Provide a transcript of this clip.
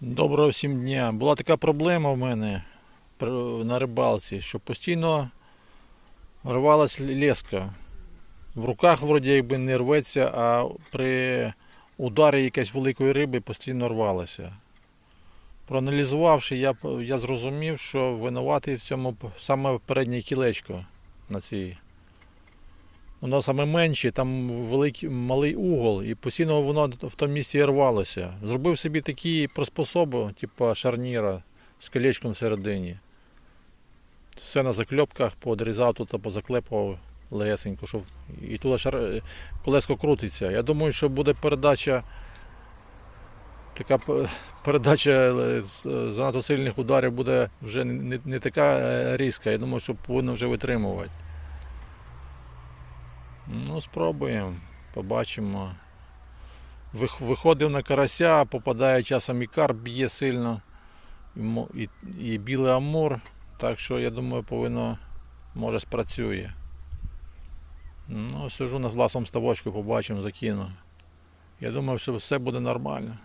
Доброго всім дня. Була така проблема в мене на рибалці, що постійно рвалась леска. В руках вроді якби не рветься, а при ударі якоїсь великої риби постійно рвалася. Проаналізувавши, я, я зрозумів, що винуватий в цьому саме переднє кілечко на цій. Воно саме менше, там великий, малий угол, і постійно воно в тому місці рвалося. Зробив собі такі приспособи, типу шарніра з колечком всередині. Все на закльопках подрізав тут, позаклепував легесенько, щоб і туди шар... колеско крутиться. Я думаю, що буде передача. Така передача е, занадто сильних ударів буде вже не, не така е, різка. Я думаю, що повинно вже витримувати. Ну, спробуємо, побачимо. Виходив на карася, попадає часом і карп б'є сильно, і, і, білий амур. Так що я думаю, повинно, може спрацює. Ну, сижу на власному ставочку, побачимо, закину. Я думаю, що все буде нормально.